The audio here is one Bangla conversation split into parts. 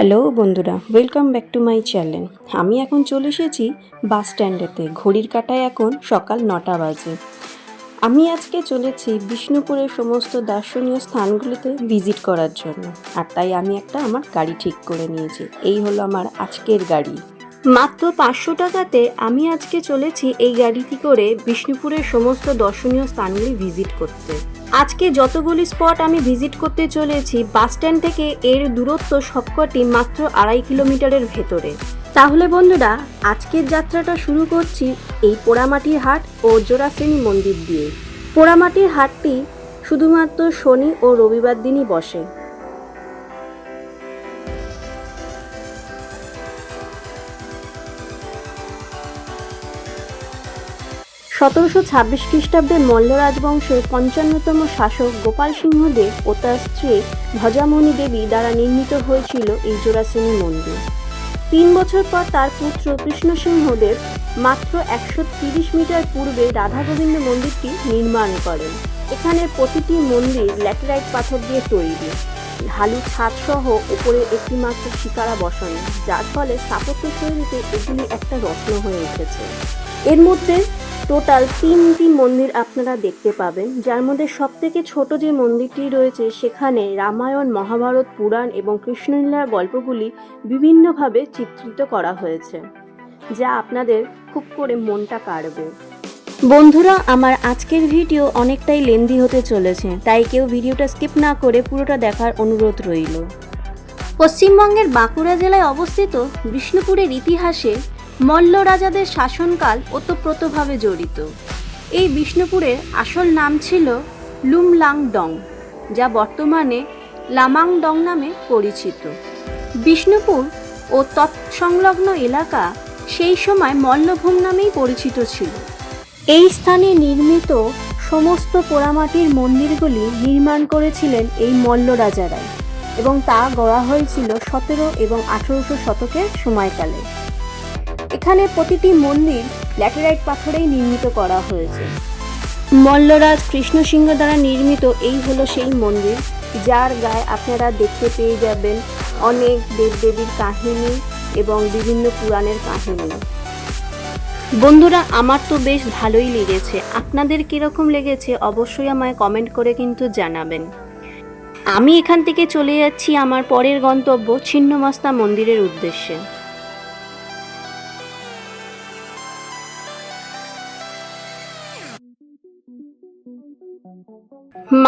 হ্যালো বন্ধুরা welcome back to my channel আমি এখন চলে এসেছি বাস স্ট্যান্ডেতে ঘড়ির কাটায় এখন সকাল নটা বাজে। আমি আজকে চলেছি বিষ্ণুপুরের সমস্ত দর্শনীয় স্থানগুলিতে ভিজিট করার জন্য। আর তাই আমি একটা আমার গাড়ি ঠিক করে নিয়েছি, এই হলো আমার আজকের গাড়ি। মাত্র পাঁচশো টাকাতে আমি আজকে চলেছি এই গাড়িটি করে বিষ্ণুপুরের সমস্ত দর্শনীয় স্থানগুলি ভিজিট করতে। আজকে যতগুলি স্পট আমি ভিজিট করতে চলেছি, বাস স্ট্যান্ড থেকে এর দূরত্ব সবকটি মাত্র আড়াই কিলোমিটারের ভেতরে। তাহলে বন্ধুরা, আজকের যাত্রাটা শুরু করছি এই পোড়ামাটির হাট ও জোড়াশ্রেণী মন্দির দিয়ে। পোড়ামাটির হাটটি শুধুমাত্র শনি ও রবিবার দিনই বসে। সতেরোশো ছাব্বিশ খ্রিস্টাব্দে মল্ল রাজবংশের পঞ্চান্নতম শাসক গোপাল সিংহদেব ও তার স্ত্রী ভজামণি দেবী দ্বারা নির্মিত হয়েছিল এই জোড়াশ্রেণী মন্দির। তিন বছর পর তার পুত্র কৃষ্ণসিংহদেব মাত্র একশো তিরিশ মিটার পূর্বে রাধা গোবিন্দ মন্দিরটি নির্মাণ করেন। এখানে প্রতিটি মন্দির ল্যাটেরাইট পাথর দিয়ে তৈরি। ঢালু ছাদ সহ উপরে একটি মাত্র শিকারা বসানো, যার ফলে স্থাপত্য শৈলীতে এগুলি একটা রত্ন হয়ে উঠেছে। এর মধ্যে টোটাল তিনটি মন্দির আপনারা দেখতে পাবেন। যার মধ্যে সবথেকে ছোট যে মন্দিরটি রয়েছে, সেখানে রামায়ণ, মহাভারত, পুরাণ এবং কৃষ্ণলীলার গল্পগুলি বিভিন্নভাবে চিত্রিত করা হয়েছে, যা আপনাদের খুব করে মনটা কাড়বে। বন্ধুরা, আমার আজকের ভিডিও অনেকটাই লেন্দি হতে চলেছে, তাই কেউ ভিডিওটা স্কিপ না করে পুরোটা দেখার অনুরোধ রইল। পশ্চিমবঙ্গের বাঁকুড়া জেলায় অবস্থিত বিষ্ণুপুরের ইতিহাসে মল্ল রাজাদের শাসনকাল ওতপ্রোতভাবে জড়িত। এই বিষ্ণুপুরের আসল নাম ছিল লুমলাং ডং যা বর্তমানে লামাং ডং নামে পরিচিত। বিষ্ণুপুর ও তৎসংলগ্ন এলাকা সেই সময় মল্লভূম নামেই পরিচিত ছিল। এই স্থানে নির্মিত সমস্ত পোড়ামাটির মন্দিরগুলি নির্মাণ করেছিলেন এই মল্ল রাজারাই এবং তা গড়া হয়েছিল সতেরো এবং আঠেরোশো শতকের সময়কালে। এখানে প্রতিটি মন্দির ল্যাটেরাইট পাথরেই নির্মিত করা হয়েছে। মল্লরাজ কৃষ্ণসিংহ দ্বারা নির্মিত এই হলো সেই মন্দির, যার গায়ে আপনারা দেখতে পেয়ে যাবেন অনেক দেবদেবীর কাহিনী এবং বিভিন্ন পুরাণের কাহিনী। বন্ধুরা, আমার তো বেশ ভালোই লেগেছে। আপনাদের কীরকম লেগেছে অবশ্যই আমায় কমেন্ট করে কিন্তু জানাবেন। আমি এখান থেকে চলে যাচ্ছি আমার পরের গন্তব্য ছিন্নমস্তা মন্দিরের উদ্দেশ্যে।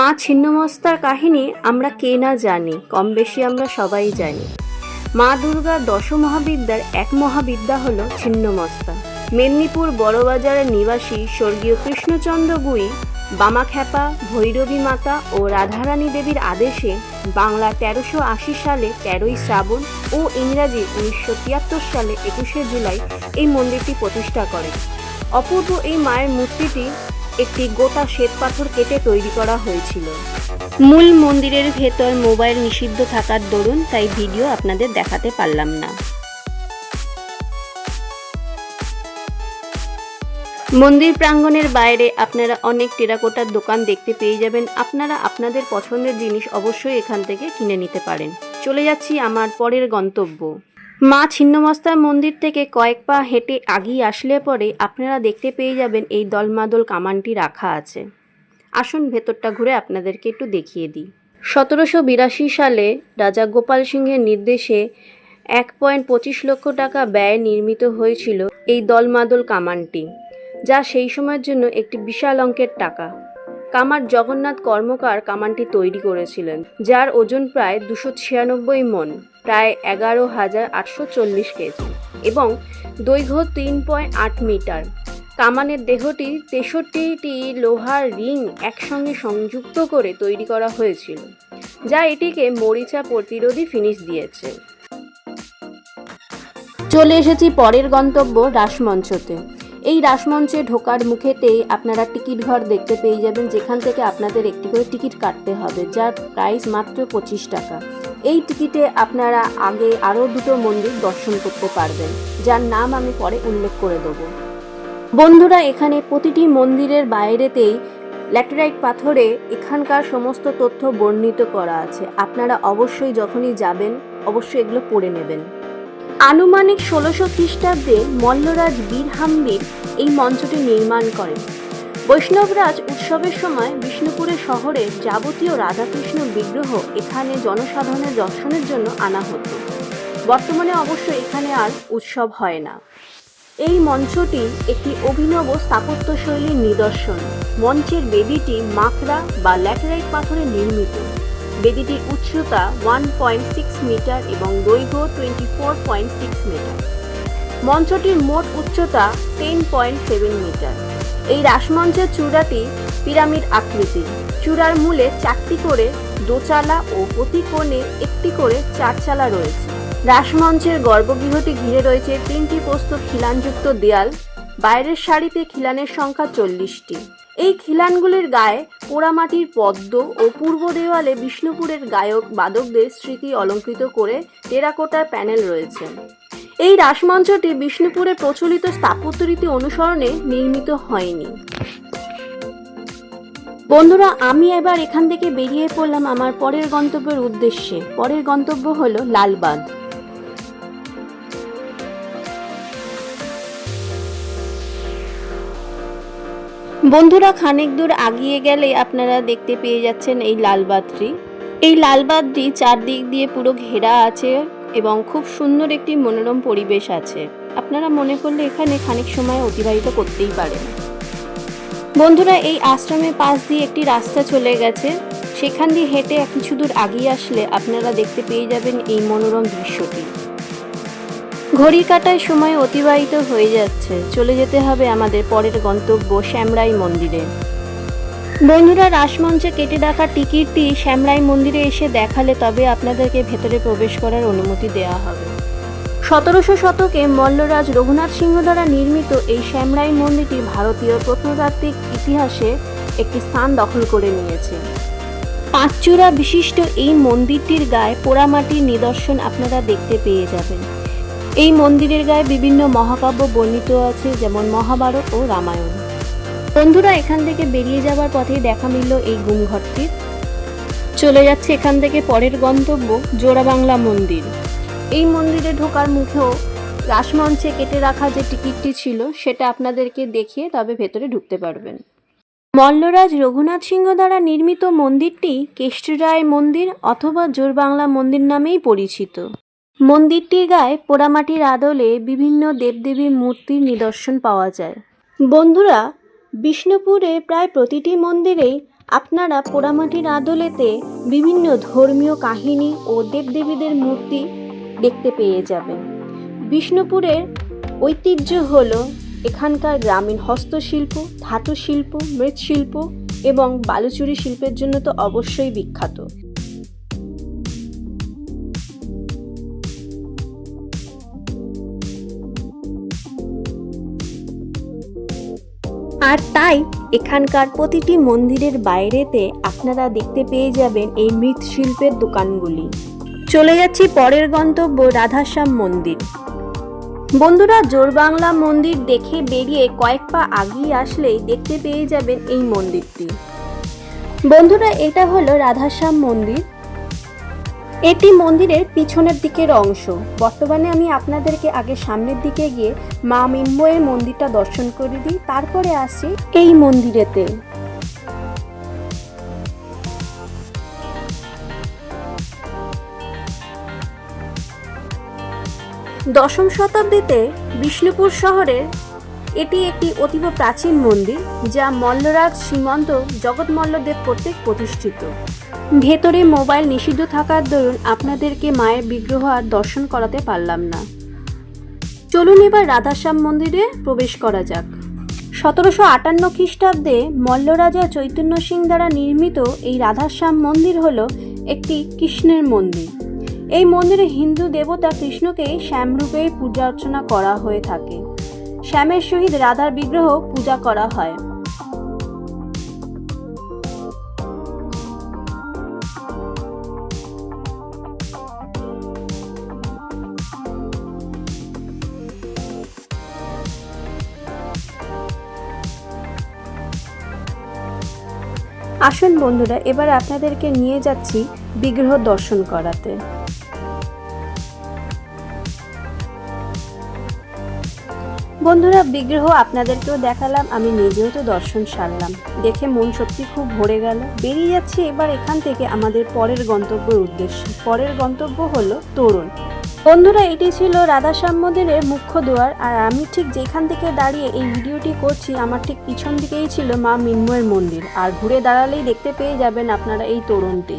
মা ছিন্নমস্তার কাহিনী আমরা কে না জানি, কম বেশি আমরা সবাই জানি। মা দুর্গার দশ মহাবিদ্যার এক মহাবিদ্যা হল ছিন্নমস্তা। মেদিনীপুর বড়বাজারের নিবাসী স্বর্গীয় কৃষ্ণচন্দ্র গুই, বামাখ্যাপা, ভৈরবী মাতা ও রাধারানী দেবীর আদেশে বাংলা তেরোশো আশি সালে তেরোই শ্রাবণ ও ইংরাজি উনিশশো তিয়াত্তর সালে একুশে জুলাই এই মন্দিরটি প্রতিষ্ঠা করেন অপূর্ব এই মায়ের মূর্তিটি একটি গোটা শ্বেত পাথর কেটে তৈরি করা হয়েছিল। মূল মন্দিরের ভেতর মোবাইল নিষিদ্ধ থাকার দরুন তাই ভিডিও আপনাদের দেখাতে পারলাম না। মন্দির প্রাঙ্গণের বাইরে আপনারা অনেক টেরাকোটার দোকান দেখতে পেয়ে যাবেন। আপনারা আপনাদের পছন্দের জিনিস অবশ্যই এখান থেকে কিনে নিতে পারেন। চলে যাচ্ছি আমার পরের গন্তব্য। মা ছিন্নমস্তার মন্দির থেকে কয়েক পা হেঁটে আগিয়ে আসলে পরে আপনারা দেখতে পেয়ে যাবেন এই দলমাদল কামানটি রাখা আছে। আসুন ভেতরটা ঘুরে আপনাদেরকে একটু দেখিয়ে দিই। সতেরোশো বিরাশি সালে রাজা গোপাল সিংহের নির্দেশে এক পয়েন্ট পঁচিশ লক্ষ টাকা ব্যয়ে নির্মিত হয়েছিল এই দলমাদল কামানটি, যা সেই সময়ের জন্য একটি বিশাল অঙ্কের টাকা। কামার জগন্নাথ কর্মকার কামানটি তৈরি করেছিলেন, যার ওজন প্রায় দুশো ছিয়ানব্বই মন। প্রায় এগারো হাজার আটশো চল্লিশ কেজি এবং দৈর্ঘ্য তিন পয়েন্ট আট মিটার। কামানের দেহটি তেষট্টিটি লোহার রিং একসঙ্গে সংযুক্ত করে তৈরি করা হয়েছিল, যা এটিকে মরিচা প্রতিরোধী ফিনিশ দিয়েছে। চলে এসেছি পরের গন্তব্য রাসমঞ্চতে। এই রাসমঞ্চে ঢোকার মুখেতেই আপনারা টিকিট ঘর দেখতে পেয়ে যাবেন, যেখান থেকে আপনাদের একটি করে টিকিট কাটতে হবে, যার প্রাইস মাত্র পঁচিশ টাকা। এই টিকিটে আপনারা আগে আরও দুটো মন্দির দর্শন করতে পারবেন, যার নাম আমি পরে উল্লেখ করে দেবো। বন্ধুরা, এখানে প্রতিটি মন্দিরের বাইরেতেই ল্যাটেরাইট পাথরে এখানকার সমস্ত তথ্য বর্ণিত করা আছে। আপনারা অবশ্যই যখনই যাবেন, অবশ্যই এগুলো পড়ে নেবেন। আনুমানিক ষোলোশো খ্রিস্টাব্দে মল্লরাজ বীর হাম্বির এই মঞ্চটি নির্মাণ করেন। বৈষ্ণবরাজ উৎসবের সময় বিষ্ণুপুরের শহরে যাবতীয় রাধাকৃষ্ণ বিগ্রহ এখানে জনসাধারণের দর্শনের জন্য আনা হতো। বর্তমানে অবশ্য এখানে আর উৎসব হয় না। এই মঞ্চটি একটি অভিনব স্থাপত্যশৈলীর নিদর্শন। মঞ্চের বেদিটি মাকড়া বা ল্যাটেরাইট পাথরে নির্মিত। বেদিটির উচ্চতা ওয়ান পয়েন্ট সিক্স মিটার এবং দৈর্ঘ্য twenty four point six metre. মঞ্চটির মোট উচ্চতা টেন পয়েন্ট সেভেন মিটার। এই রাসমঞ্চের চূড়াটি পিরামিড আকৃতির। চূড়ার মূলে চারটি করে দোচালা ও প্রতি কোণে একটি করে চারচালা রয়েছে। রাসমঞ্চের গর্ভগৃহটি ঘিরে রয়েছে তিনটি পোস্ত খিলানযুক্ত দেয়াল। বাইরের সারিতে খিলানের সংখ্যা চল্লিশটি। এই খিলানগুলির গায়ে পোড়ামাটির পদ্ম ও পূর্ব দেওয়ালে বিষ্ণুপুরের গায়ক বাদকদের স্মৃতি অলঙ্কৃত করে টেরাকোটার প্যানেল রয়েছে। এই রাসমঞ্চটি বিষ্ণুপুরে প্রচলিত স্থাপত্য রীতি অনুসরণে নির্মিত হয়নি। বন্ধুরা, আমি এবার এখান থেকে বেরিয়ে পড়লাম আমার পরের গন্তব্যের উদ্দেশ্যে। পরের গন্তব্য হলো লালবাদ বন্ধুরা, খানিক দূর আগিয়ে গেলে আপনারা দেখতে পেয়ে যাচ্ছেন এই লালবাদটি এই লালবাদটি চারদিক দিয়ে পুরো ঘেরা আছে এবং খুব সুন্দর একটি মনোরম পরিবেশ আছে। আপনারা মনে করলে এখানে খানিক সময় অতিবাহিত করতেই পারেন। বন্ধুরা, এই আশ্রমের পাশ দিয়ে একটি রাস্তা চলে গেছে। সেখান দিয়ে হেঁটে কিছু দূর আগিয়ে আসলে আপনারা দেখতে পেয়ে যাবেন এই মনোরম দৃশ্যটি। ঘড়ির কাটায় সময় অতিবাহিত হয়ে যাচ্ছে। চলে যেতে হবে আমাদের পরের গন্তব্য শ্যামরাই মন্দিরে। বন্ধুরা, রাসমঞ্চে কেটে রাখা টিকিটটি শ্যামরাই মন্দিরে এসে দেখালে তবে আপনাদেরকে ভেতরে প্রবেশ করার অনুমতি দেওয়া হবে। সতেরোশো শতকে মল্লরাজ রঘুনাথ সিংহ দ্বারা নির্মিত এই শ্যামরাই মন্দিরটি ভারতীয় প্রত্নতাত্ত্বিক ইতিহাসে একটি স্থান দখল করে নিয়েছে। পাঁচচূড়া বিশিষ্ট এই মন্দিরটির গায়ে পোড়ামাটির নিদর্শন আপনারা দেখতে পেয়ে যাবেন। এই মন্দিরের গায়ে বিভিন্ন মহাকাব্য বর্ণিত আছে, যেমন মহাভারত ও রামায়ণ। বন্ধুরা, এখান থেকে বেরিয়ে যাবার পথে দেখা মিলল এই গুমঘরটির চলে যাচ্ছে এখান থেকে পরের গন্তব্য জোড়া বাংলা মন্দির। এই মন্দিরে ঢোকার মুখেও রাসমঞ্চে কেটে রাখা যে টিকিটটি ছিল, সেটা আপনাদেরকে দেখিয়ে তবে ভেতরে ঢুকতে পারবেন। মল্লরাজ রঘুনাথ সিংহ দ্বারা নির্মিত মন্দিরটি কেষ্টরায় মন্দির অথবা জোরবাংলা মন্দির নামেই পরিচিত। মন্দিরটির গায়ে পোড়ামাটির আদলে বিভিন্ন দেবদেবীর মূর্তির নিদর্শন পাওয়া যায়। বন্ধুরা, বিষ্ণুপুরে প্রায় প্রতিটি মন্দিরেই আপনারা পোড়ামাটির আদলেতে বিভিন্ন ধর্মীয় কাহিনী ও দেবদেবীদের মূর্তি দেখতে পেয়ে যাবেন। বিষ্ণুপুরের ঐতিহ্য হল এখানকার গ্রামীণ হস্তশিল্প, ধাতু শিল্প, মৃৎশিল্প এবং বালুচুরি শিল্পের জন্য তো অবশ্যই বিখ্যাত। আর তাই এখানকার প্রতিটি মন্দিরের বাইরেতে আপনারা দেখতে পেয়ে যাবেন এই মৃৎশিল্পের দোকানগুলি। চলে যাচ্ছি পরের গন্তব্য রাধাশ্যাম মন্দির। বন্ধুরা, জোরবাংলা মন্দির দেখে বেরিয়ে কয়েক পা আগিয়ে আসলেই দেখতে পেয়ে যাবেন এই মন্দিরটি। বন্ধুরা, এটা হলো রাধাশ্যাম মন্দির। এটি মন্দিরের পিছনের দিকের অংশ। বর্তমানে আমি আপনাদেরকে আগে সামনের দিকে গিয়ে মা মিন্ময়ের মন্দিরটা দর্শন করে দিই, তারপরে আসি এই মন্দিরেতে। দশম শতাব্দীতে বিষ্ণুপুর শহরের এটি একটি অতীব প্রাচীন মন্দির যা মল্লরাজ শ্রীমন্ত জগৎমল্লদেব কর্তৃক প্রতিষ্ঠিত। ভেতরে মোবাইল নিষিদ্ধ থাকার দরুন আপনাদেরকে মায়ের বিগ্রহ আর দর্শন করাতে পারলাম না। চলুন এবার রাধাশ্যাম মন্দিরে প্রবেশ করা যাক। সতেরোশো আটান্ন খ্রিস্টাব্দে মল্লরাজা চৈতন্য সিং দ্বারা নির্মিত এই রাধাশ্যাম মন্দির হল একটি কৃষ্ণের মন্দির। এই মন্দিরে হিন্দু দেবতা কৃষ্ণকে শ্যামরূপে পূজা অর্চনা করা হয়ে থাকে। শ্যামের সহিত রাধার বিগ্রহ পূজা করা হয়। আসুন বন্ধুরা, এবার আপনাদেরকে নিয়ে যাচ্ছি বিগ্রহ দর্শন করাতে। বন্ধুরা, বিগ্রহ আপনাদেরকেও দেখালাম, আমি নিজেও তো দর্শন সারলাম। দেখে মন সত্যি খুব ভরে গেল। বেরিয়ে যাচ্ছি এবার এখান থেকে আমাদের পরের গন্তব্যের উদ্দেশ্যে। পরের গন্তব্য হলো তরুণ। বন্ধুরা, এটি ছিল রাধাশ্যাম মন্দিরের মুখ্য দুয়ার, আর আমি ঠিক যেখান থেকে দাঁড়িয়ে এই ভিডিওটি করছি, আমার ঠিক পিছন দিকেই ছিল মা মিন্ময়ের মন্দির। আর ঘুরে দাঁড়ালেই দেখতে পেয়ে যাবেন আপনারা এই তোরণটি।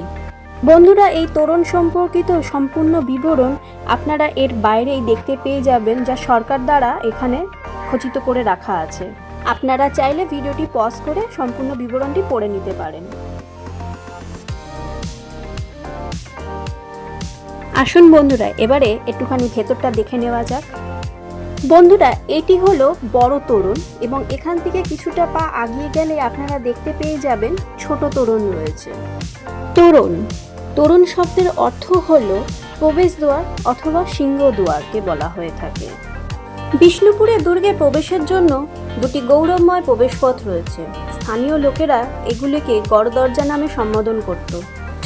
বন্ধুরা, এই তোরণ সম্পর্কিত সম্পূর্ণ বিবরণ আপনারা এর বাইরেই দেখতে পেয়ে যাবেন, যা সরকার দ্বারা এখানে খচিত করে রাখা আছে। আপনারা চাইলে ভিডিওটি পজ করে সম্পূর্ণ বিবরণটি পড়ে নিতে পারেন। আসুন বন্ধুরা, এবারে একটুখানি ভেতরটা দেখে নেওয়া যাক। বন্ধুরা, এটি হলো বড় তরুণ এবং এখান থেকে কিছুটা পা আগিয়ে গেলে আপনারা দেখতে পেয়ে যাবেন ছোট তরুণ রয়েছে। তরুণ তরুণ শব্দের অর্থ হল প্রবেশদ্বার অথবা সিংহদুয়ারকে বলা হয়ে থাকে। বিষ্ণুপুরে দুর্গে প্রবেশের জন্য দুটি গৌরবময় প্রবেশপথ রয়েছে। স্থানীয় লোকেরা এগুলিকে গড় দরজা নামে সম্বোধন করত।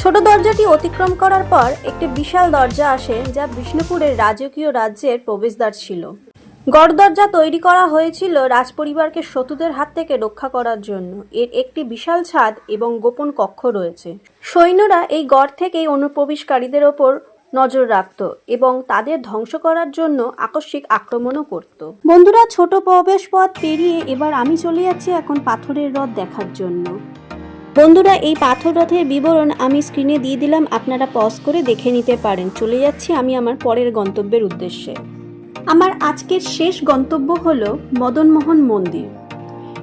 ছোট দরজাটি অতিক্রম করার পর একটি বিশাল দরজা আসে যা বিষ্ণুপুরের রাজকীয় রাজ্যের প্রবেশদ্বার ছিল। গড় দরজা তৈরি করা হয়েছিল রাজপরিবারকে শত্রুদের হাত থেকে রক্ষা করার জন্য। এর একটি বিশাল ছাদ এবং গোপন কক্ষ রয়েছে। সৈন্যরা এই গড় থেকেই অনুপ্রবেশকারীদের ওপর নজর রাখত এবং তাদের ধ্বংস করার জন্য আকস্মিক আক্রমণও করত। বন্ধুরা, ছোট প্রবেশ পথ পেরিয়ে এবার আমি চলে যাচ্ছি এখন পাথরের রথ দেখার জন্য। বন্ধুরা, এই পাথর রথের বিবরণ আমি স্ক্রিনে দিয়ে দিলাম। আপনারা পজ করে দেখে নিতে পারেন। চলে যাচ্ছি আমি আমার পরের গন্তব্যের উদ্দেশ্যে। আমার আজকের শেষ গন্তব্য হল মদনমোহন মন্দির।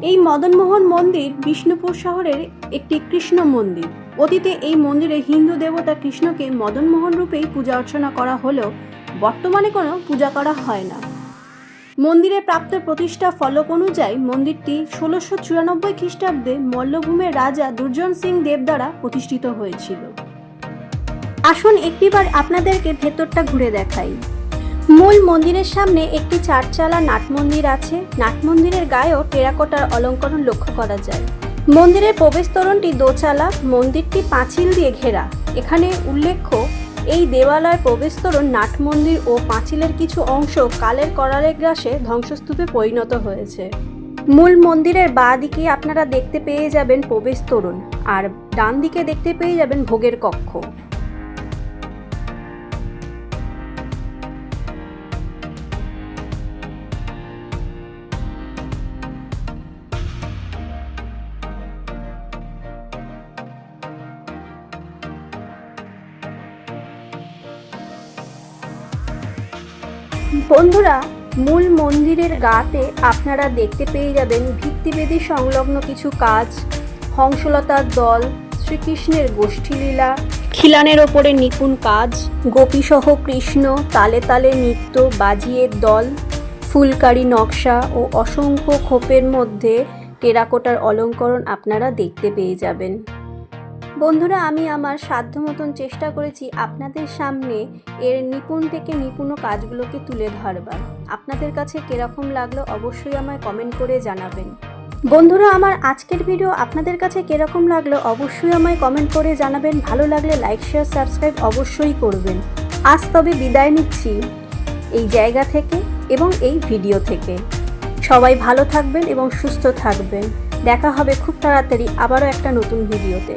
এই মদনমোহন মন্দির বিষ্ণুপুর শহরের একটি কৃষ্ণ মন্দির। অতীতে এই মন্দিরে হিন্দু দেবতা কৃষ্ণকে মদনমোহন রূপেই পূজা অর্চনা করা হলেও বর্তমানে কোনো পূজা করা হয় না। মন্দিরে প্রাপ্ত প্রতিষ্ঠা ফলক অনুযায়ী মন্দিরটি ষোলোশো চুরানব্বই খ্রিস্টাব্দে মল্লভূমের রাজা দুর্জন সিং দেব দ্বারা প্রতিষ্ঠিত হয়েছিল। আসুন একটিবার আপনাদেরকে ভেতরটা ঘুরে দেখাই। মূল মন্দিরের সামনে একটি চারচালা নাট মন্দির আছে। নাট মন্দিরের গায়েও টেরাকোটার অলঙ্করণ লক্ষ্য করা যায়। মন্দিরের প্রবেশ তোরণটি দোচালা, মন্দিরটি পাঁচিল দিয়ে ঘেরা। এখানে উল্লেখ্য, এই দেওয়ালয় প্রবেশতোরণ নাট মন্দির ও পাঁচিলের কিছু অংশ কালের করারে গ্রাসে ধ্বংসস্তূপে পরিণত হয়েছে। মূল মন্দিরের বাঁ দিকে আপনারা দেখতে পেয়ে যাবেন প্রবেশ তোরণ আর ডান দিকে দেখতে পেয়ে যাবেন ভোগের কক্ষ। মূল মন্দিরের গাতে আপনারা দেখতে পেয়ে যাবেন ভিত্তিবেদী সংলগ্ন কিছু কাজ, হংসলতার দল, শ্রীকৃষ্ণের গোষ্ঠীলীলা, খিলানের ওপরে নিপুণ কাজ, গোপীসহ কৃষ্ণ, তালে তালে নৃত্য, বাজিয়ের দল, ফুলকারি নকশা ও অসংখ্য খোপের মধ্যে টেরাকোটার অলঙ্করণ আপনারা দেখতে পেয়ে যাবেন। বন্ধুরা, আমি আমার সাধ্য মতন চেষ্টা করেছি আপনাদের সামনে এর নিপুণ থেকে নিপুণ কাজগুলোকে তুলে ধরবার। আপনাদের কাছে কীরকম লাগল অবশ্যই আমায় কমেন্ট করে জানাবেন। বন্ধুরা, আমার আজকের ভিডিও আপনাদের কাছে কীরকম লাগল অবশ্যই আমায় কমেন্ট করে জানাবেন। ভালো লাগলে লাইক, শেয়ার, সাবস্ক্রাইব অবশ্যই করবেন। আজ তবে বিদায় নিচ্ছি এই জায়গা থেকে এবং এই ভিডিও থেকে। সবাই ভালো থাকবেন এবং সুস্থ থাকবেন। দেখা হবে খুব তাড়াতাড়ি আবারও একটা নতুন ভিডিওতে।